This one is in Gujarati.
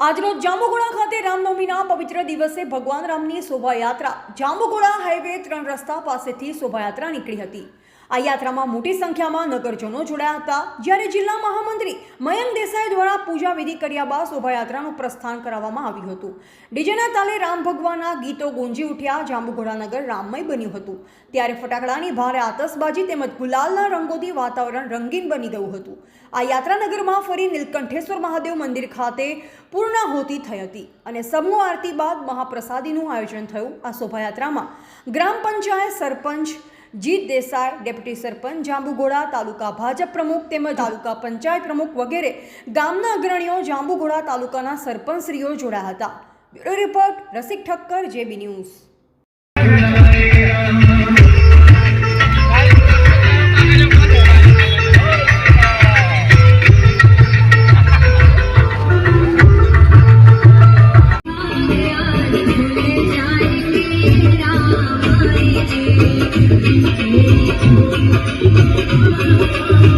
આજરોજ જાંબુઘોડા ખાતે રામનવમીના પવિત્ર દિવસે ભગવાન રામની શોભાયાત્રા. જાંબુઘોડા હાઈવે ત્રણ રસ્તા પાસેથી શોભાયાત્રા નીકળી હતી. આ યાત્રામાં મોટી સંખ્યામાં નગરજનો જોડાયા હતા. જ્યારે જિલ્લા મહામંત્રી મયંક દેસાઈ દ્વારા પૂજા વિધિ કર્યા બાદ શોભાયાત્રાનું પ્રસ્થાન કરાવવામાં આવ્યું હતું. ડીજેના તાલે રામ ભગવાનના ગીતો ગુંજી ઉઠ્યા જાંબુઘોડા નગર રામમય બન્યું હતું. ત્યારે ફટાકડાની ભારે આતશબાજી તેમજ ગુલાલના રંગોથી વાતાવરણ રંગીન બની ગયું હતું. આ યાત્રાનગરમાં ફરી નીલકંઠેશ્વર મહાદેવ મંદિર ખાતે પૂર્ણાહુતિ થઈ હતી અને સમૂહ આરતી બાદ મહાપ્રસાદીનું આયોજન થયું. આ શોભાયાત્રામાં ગ્રામ પંચાયત સરપંચ જીત દેસાઈ, ડેપ્યુટી સરપંચ જાંબુઘોડા, તાલુકા ભાજપ પ્રમુખ તેમજ તાલુકા પંચાયત પ્રમુખ વગેરે ગામના અગ્રણીઓ જાંબુઘોડા તાલુકાના સરપંચશ્રીઓ જોડાયા હતા. Bureau report Rasik Thakkar, JB news. I'm sorry.